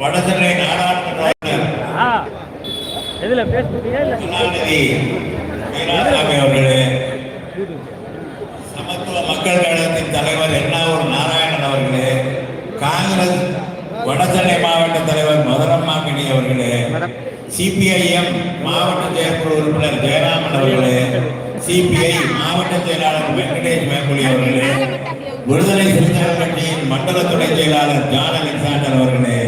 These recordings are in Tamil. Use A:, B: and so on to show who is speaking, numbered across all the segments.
A: வடசென்னை நாடாளுமன்ற
B: இல்ல?
A: கருணாநிதி வீராசாமி அவர்களே சமத்துவ மக்கள் கழகத்தின் தலைவர் எண்ணாவூர் நாராயணன் அவர்களே காங்கிரஸ் வடசென்னை மாவட்ட தலைவர் மதுரம்மாக்கினி அவர்களே
B: மேடம்
A: சிபிஐஎம் மாவட்ட செயற்குழு உறுப்பினர் ஜெயராமன் அவர்களே சிபிஐ மாவட்ட செயலாளர் வெங்கடேஷ் மேங்குழி அவர்களே விடுதலை சிறுத்தைகள் கட்சியின் மண்டல துணை செயலாளர் ஜான் அலெக்சாண்டர் அவர்களே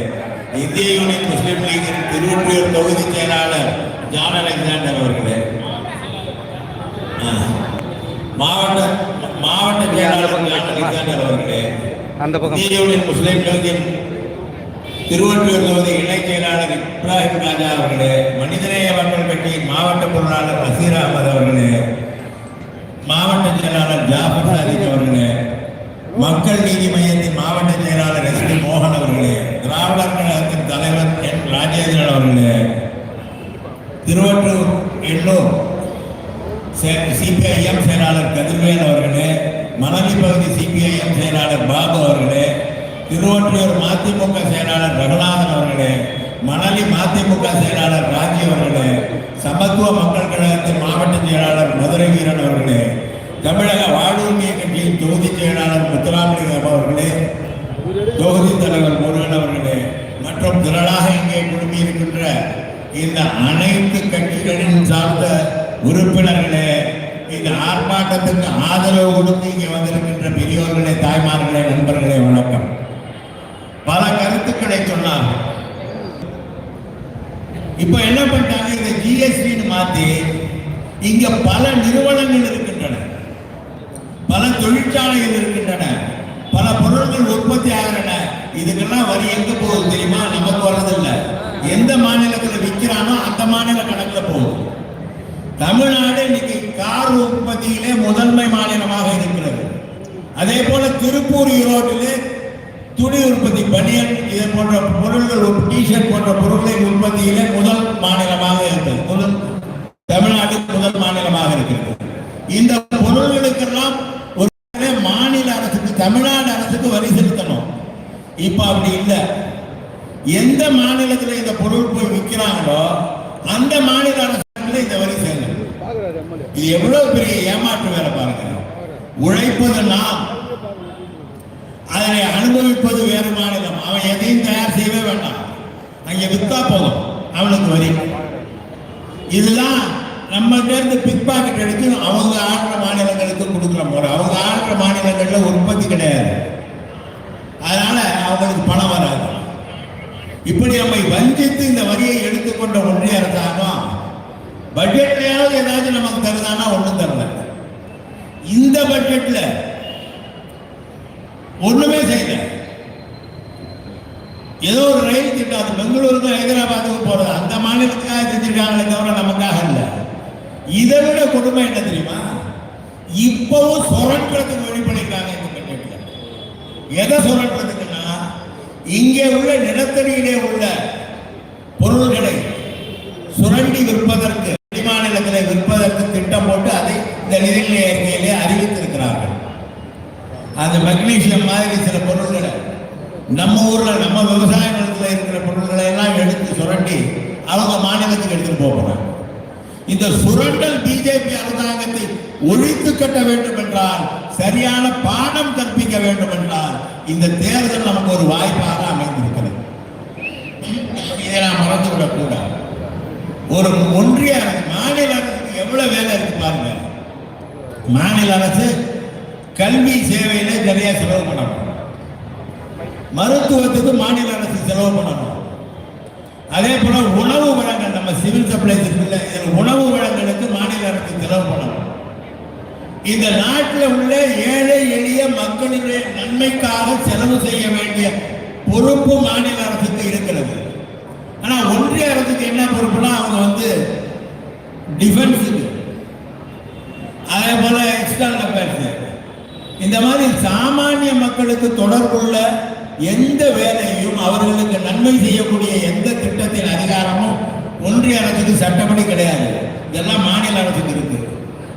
A: இந்திய யூனியன் முஸ்லிம் லீகின் திருவொற்றியூர் தொகுதி செயலாளர் ஜான் அலெக்சாண்டர் அவர்களே. மாவட்ட மாவட்ட செயலாளர் ஜான் அலெக்சாண்டர் அவர்களே.
B: அந்த பக்கம்.
A: இந்திய யூனியன் முஸ்லிம் லீகின் திருவள்ளூர் தொகுதி இணைச் செயலாளர் இப்ராஹிம் ராஜா அவர்களே. மனிதநேய மக்கள் கட்சியின் மாவட்ட பொருளாளர் நசீர் அகமது அவர்களே. மாவட்ட செயலாளர் ஜாஃபர் சாதிக் அவர்களே. மக்கள் நீதி மையத்தின் மாவட்ட செயலாளர் எஸ் பி மோகன் அவர்களே திராவிடர் கழகத்தின் தலைவர் என் ராஜேந்திரன் அவர்களே திருவள்ளூர் எண்ணூர் சிபிஐஎம் செயலாளர் கதிர்வேல் அவர்களே மணலி பகுதி சிபிஐஎம் செயலாளர் பாபு அவர்களே திருவொற்றியூர் மதிமுக செயலாளர் ரகுநாதன் அவர்களே மணலி மதிமுக செயலாளர் ராஜி அவர்களே சமத்துவ மக்கள் கழகத்தின் மாவட்ட செயலாளர் மதுரை வீரன் அவர்களே தமிழக வாழ்வுரிமை கட்சியின் தொகுதி செயலாளர் முத்துராமலிங்கம் அவர்களே தொகுதி தலைவர் முருகன் அவர்களே மற்றும் திரளாக இங்கே குழுமியிருக்கின்ற இந்த அனைத்து கட்சிகளின் சார்ந்த உறுப்பினர்களே இந்த ஆர்ப்பாட்டத்துக்கு ஆதரவு கொடுத்து இங்கே வந்திருக்கின்ற பெரியோர்களே தாய்மார்களே நண்பர்களே வணக்கம். பல கருத்துக்களை சொன்னார்கள். இப்ப என்ன பண்ணிட்டாங்க? இந்த ஜிஎஸ்டின்னு மாத்தி இங்க பல நிறுவனங்கள் இருக்கின்றன. பல தொழிற்சாலைகள் இருக்கின்றன. பல பொருட்கள் உற்பத்தி ஆகின்றன. இதுக்கெல்லாம் வரி எங்க போகுது தெரியுமா? நமக்கு வர்றதில்லை. எந்த மாநிலத்தில் விற்கிறானோ அந்த மாநில கணக்குல போகும் தமிழ்நாடு இன்னைக்கு கார் உற்பத்தியிலே முதன்மை மாநிலமாக இருக்கிறது. அதே போல திருப்பூர் ஈரோட்டிலே துணி உற்பத்தி பனியன் இது போன்ற பொருள்கள் டிஷர்ட் போன்ற பொருட்களின் உற்பத்தியிலே முதல் மாநிலமாக இருக்கிறது. முதல் தமிழ்நாடு முதல் மாநிலமாக இருக்கிறது. இந்த பொருள்களுக்கெல்லாம் தமிழ்நாடு அரசுக்கு வரி செலுத்தணும். இப்ப அப்படி இல்லை. எந்த மாநிலத்துல இந்த பொருள் போய் விற்கிறாங்களோ அந்த மாநில அரசுல இந்த வரி சேர்க்கணும் இது எவ்வளவு பெரிய ஏமாற்று வேலை பாருங்க. உழைப்பது நாம். அதனை அனுபவிப்பது வேறு மாநிலம். அவன் எதையும் தயார் செய்யவே வேண்டாம். அங்க வித்தா போதும். அவனுக்கு வரி. இதுதான் நம்ம இருந்து பிக் பாக்கெட் எடுத்து அவங்க ஆடுற மாநிலங்களுக்கு கொடுக்குற முறை. அவங்க ஆடுற மாநிலங்கள்ல உற்பத்தி கிடையாது. அதனால அவங்களுக்கு பணம் வராது. இப்படி நம்மை வஞ்சித்து இந்த வரியை எடுத்துக்கொண்ட ஒன்றிய அரசாங்கம் பட்ஜெட்லயாவது ஏதாச்சும் நமக்கு தருதானா ஒண்ணும் தரல. இந்த பட்ஜெட்ல ஒண்ணுமே செய்யல. ஏதோ ஒரு ரயில் திட்டம் அது பெங்களூருக்கு ஹைதராபாத்துக்கு போறது. அந்த மாநிலத்துக்காக செஞ்சிருக்காங்களே தவிர நமக்காக இல்லை. இதை விட கொடுமை என்ன தெரியுமா? இப்பவும் சுரண்டுறதுக்கு வழி பண்ணிருக்காங்க இந்த பட்ஜெட்ல எதை சுரண்டுறதுக்குன்னா இங்கே உள்ள நிலத்தடியிலே உள்ள பொருள்களை சுரண்டி விற்பதற்கு வெளிமாநிலத்தில் விற்பதற்கு திட்டம் போட்டு அதை இந்த நிதிநிலை அறிக்கையிலே அறிவித்திருக்கிறார்கள். அந்த மெக்னீசியம் மாதிரி சில பொருள்களை நம்ம ஊர்ல நம்ம விவசாய நிலத்தில் இருக்கிற பொருள்களை எல்லாம் எடுத்து சுரண்டி அவங்க மாநிலத்துக்கு எடுத்துட்டு போகிறாங்க இந்த சுரண்டல் பிஜேபி அரசாங்கத்தை ஒழித்து கட்ட வேண்டும் என்றால் சரியான பாடம் கற்பிக்க வேண்டும் என்றால் இந்த தேர்தல் நமக்கு ஒரு வாய்ப்பாக அமைந்திருக்கிறது. இதை நாம் மறந்துவிடக் கூடாது ஒரு ஒன்றிய அரசு மாநில அரசுக்கு எவ்வளவு வேலை இருக்கு பாருங்க. மாநில அரசு கல்வி சேவையில நிறைய செலவு பண்ணணும். மருத்துவத்துக்கு மாநில அரசு செலவு பண்ணணும். அதே போல உணவு வழங்கல் நம்ம சிவில் சப்ளைஸ் இருக்குல்ல உணவு வழங்கலுக்கு மாநில அரசு செலவு பண்ணணும். இந்த நாட்டில் உள்ள ஏழை எளிய மக்களுடைய நன்மைக்காக செலவு செய்ய வேண்டிய பொறுப்பு மாநில அரசுக்கு இருக்கிறது. ஆனால் ஒன்றிய அரசுக்கு என்ன பொறுப்புனா அவங்க வந்து டிஃபென்ஸுக்கு அதே போல எக்ஸ்டர்னல் அஃபேர்ஸ் இந்த மாதிரி சாமானிய மக்களுக்கு தொடர்புள்ள எந்த வேலையும் அவர்களுக்கு நன்மை செய்யக்கூடிய எந்த திட்டத்தின் அதிகாரமும் ஒன்றிய அரசுக்கு சட்டப்படி கிடையாது. இதெல்லாம் மாநில அரசுக்கு இருக்கு.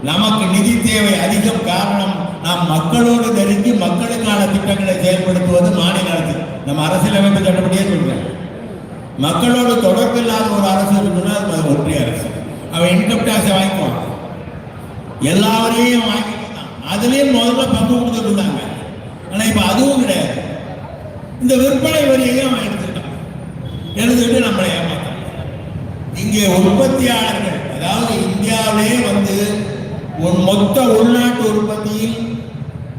A: நமக்கு நிதி தேவை அதிகம் காரணம் நாம் மக்களோடு நெருங்கி மக்களுக்கான திட்டங்களை செயல்படுத்துவது மாநில அரசு. நம்ம அரசியலமைப்பு சட்டப்படியே சொல்றேன். மக்களோடு தொடர்பு இல்லாத ஒரு அரசு இருக்குன்னா அது ஒன்றிய அரசு. அவன் இன்கம் டேக்ஸை வாங்கிக்குவான். எல்லாரையும் வாங்கிட்டு அதுலேயும் முதல்ல பங்கு கொடுத்துட்டு இருந்தாங்க. ஆனால் இப்போ அதுவும் கிடையாது. இந்த விற்பனை வரியையும் அவன் எடுத்துக்கிட்டான். எடுத்துக்கிட்டு நம்மளை ஏமாத்தான். இங்கே உற்பத்தியாளர்கள் அதாவது இந்தியாவிலே வந்து ஒரு மொத்த உள்நாட்டு உற்பத்தியில்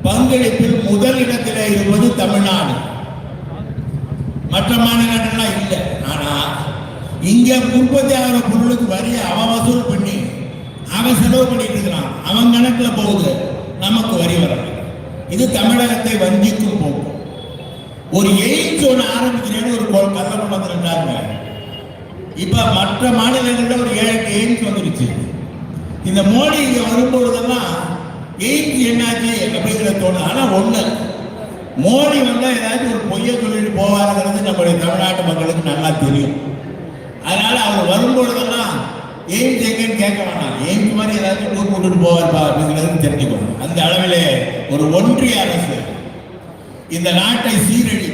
A: பங்களிப்பில் முதல் இடத்தில் இருப்பது தமிழ்நாடு. மற்ற மாநிலங்கள்லாம் இல்லை. ஆனா இங்க உற்பத்தி ஆகிற பொருளுக்கு வரிய அவன் வசூல் பண்ணி அவன் செலவு பண்ணிட்டு இருக்கிறான். அவன் கணக்குல போகுது நமக்கு வரி வரல இது தமிழகத்தை வஞ்சிக்கும் போகும் ஒரு எய்ம்ஸ் ஒன்று ஆரம்பிக்கிறேன்னு ஒரு கொ- கல்லணை இப்ப மற்ற மாநிலங்கள்ல ஒரு ஏழு எய்ம்ஸ் வந்துருச்சு. இந்த மோடி இங்க வரும்பொழுதெல்லாம் எய்ம்ஸ் என்னாச்சு அப்படிங்கிற தோணும் ஆனா ஒண்ணு மோடி வந்தா ஏதாச்சும் ஒரு பொய்ய சொல்லிட்டு போவாருங்கிறது நம்முடைய தமிழ்நாட்டு மக்களுக்கு நல்லா தெரியும். அதனால அவர் வரும்பொழுதெல்லாம் எய்ம்ஸ் எங்கன்னு கேட்க வேண்டாம் எய்ம்ஸ் மாதிரி ஏதாச்சும் டூர் போட்டுட்டு போவார்ப்பா அப்படிங்கிறது தெரிஞ்சுக்கணும். அந்த அளவிலே ஒரு ஒன்றிய அரசு இந்த நாட்டை சீரழி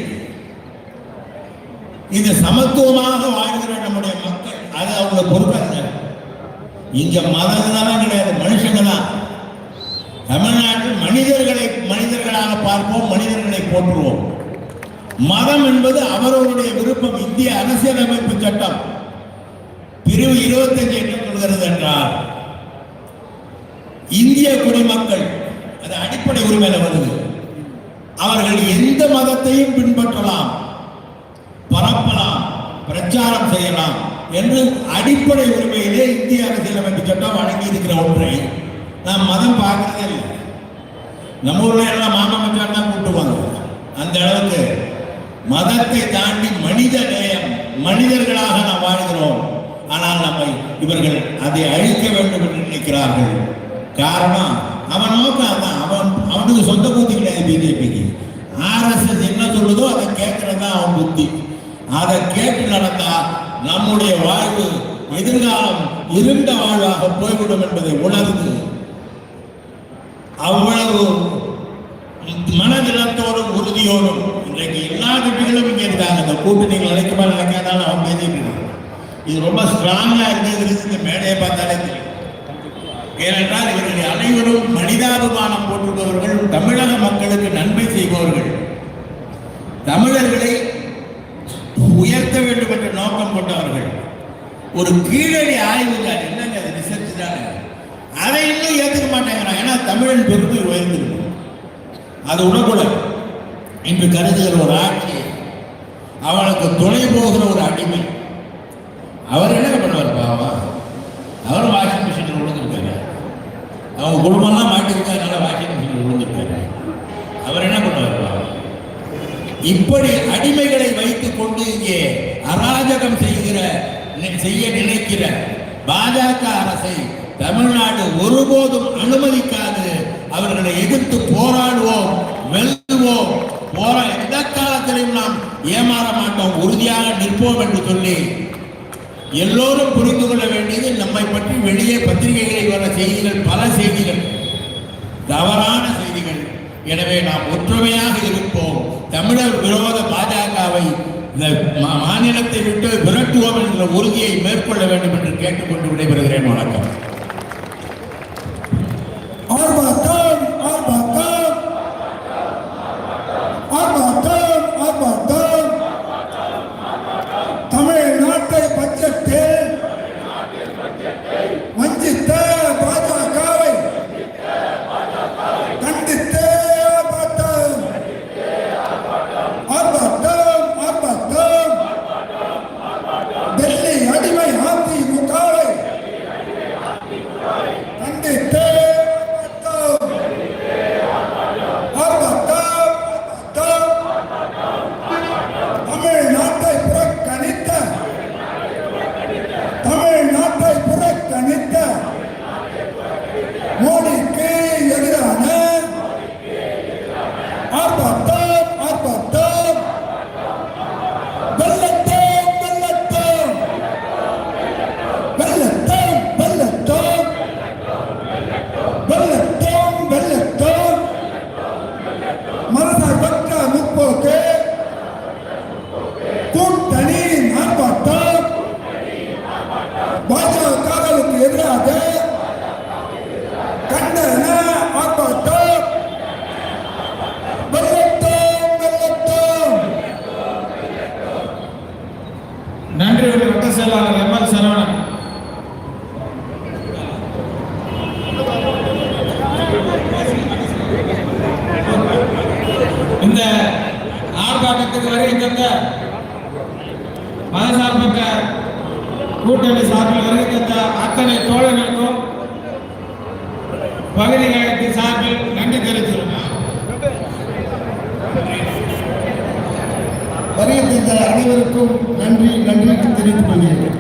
A: இது சமத்துவமாக வாழ்கிற நம்முடைய மக்கள் அது அவங்க பொறுப்பாங்க இங்க மதங்கள்லாம் கிடையாது மனுஷங்க தான் தமிழ்நாட்டில் மனிதர்களை மனிதர்களாக பார்ப்போம் மனிதர்களை போற்றுவோம். மதம் என்பது அவரவருடைய விருப்பம் இந்திய அரசியலமைப்பு சட்டம். பிரிவு 25 என்ன சொல்கிறது என்றால் இந்திய குடிமக்கள் அது அடிப்படை உரிமையில வருது. அவர்கள் எந்த மதத்தையும் பின்பற்றலாம் பரப்பலாம் பிரச்சாரம் செய்யலாம் என்று அடிப்படை உரிமையிலே இந்திய அரசியலமைப்பு சட்டம் வழங்கி இருக்கிற ஒன்றை நாம் மதம் பார்க்கறதே இல்லை. நம்ம ஊர்ல எல்லாம் மாமா மச்சான் தான் கூட்டுவாங்க. அந்த அளவுக்கு மதத்தை தாண்டி மனித நேயம் மனிதர்களாக நாம் வாழ்கிறோம். ஆனால் நம்மை இவர்கள் அதை அழிக்க வேண்டும் என்று நினைக்கிறார்கள். காரணம் அவன் நோக்கம் அதான். அவன் அவனுக்கு சொந்த புத்தி கிடையாது பிஜேபிக்கு ஆர்எஸ்எஸ் என்ன சொல்லுதோ அதை கேட்கறது தான் அவன் புத்தி. அதை கேட்டு நடந்தா நம்முடைய வாழ்வு எதிர்காலம் இருண்ட வாழ்வாக போய்விடும் என்பதை உணர்ந்து அவ்வளவு மனதிலத்தோடும் உறுதியோடும் இன்றைக்கு எல்லா கட்சிகளும் இங்கே இருக்காங்க. இந்த கூட்டணிகள் நினைக்குமா நினைக்காதாலும் அவன் பேசிட்டு இருக்கான் இது ரொம்ப ஸ்ட்ராங்கா இருக்கிறது இந்த மேடையை பார்த்தாலே தெரியும். ஏனென்றால் இவர்கள் அனைவரும் மனிதாபிமானம் போட்டுள்ளவர்கள் தமிழக மக்களுக்கு நன்மை செய்பவர்கள். தமிழர்களை உயர்த்த வேண்டும் என்ற நோக்கம் கொண்டவர்கள். ஒரு கீழடி ஆய்வு தான் என்னங்க அது ரிசர்ச் தானே? அதை இன்னும் ஏற்றுக்க மாட்டேங்கிறான். ஏன்னா தமிழன் பெருமை உயர்ந்திருக்கும் அது உணர்வுல. இன்று கருதுகிற ஒரு ஆட்சி அவனுக்கு துணை போகிற ஒரு அடிமை. அவர் என்ன பண்ணுவார் பாவா அவங்க குடும்பம்லாம் மாட்டிருக்கா? அதனால வாக்கியம் மிஷினில் அவர் என்ன பண்ணுவார்? இப்படி அடிமைகளை வைத்துக் கொண்டு இங்கே அராஜகம் செய்கிற செய்ய நினைக்கிற பாஜக அரசை தமிழ்நாடு ஒருபோதும் அனுமதிக்காது. அவர்களை எதிர்த்து போராடுவோம் வெல்லுவோம் போரா எந்த காலத்திலும் நாம் ஏமாற மாட்டோம் உறுதியாக நிற்போம் என்று சொல்லி எல்லோரும் புரிந்து கொள்ள வேண்டியது நம்மை பற்றி வெளியே பத்திரிகைகளில் வர செய்திகள் பல செய்திகள் தவறான செய்திகள். எனவே நாம் ஒற்றுமையாக இருப்போம். தமிழர் விரோத பாஜகவை இந்த மா- மாநிலத்தை விட்டு விரட்டுவோம் என்ற உறுதியை மேற்கொள்ள வேண்டும் என்று கேட்டுக்கொண்டு விடைபெறுகிறேன். வணக்கம்.
C: மதசார்பற்ற கூட்டணி சார்பில் வருகை அத்தனை தோழர்களுக்கும் பகுதி கழகத்தின் சார்பில் நன்றி தெரிவித்திருக்கிறார்
D: வருகை அனைவருக்கும் நன்றி நன்றி தெரிவித்துக் கொள்கிறேன்.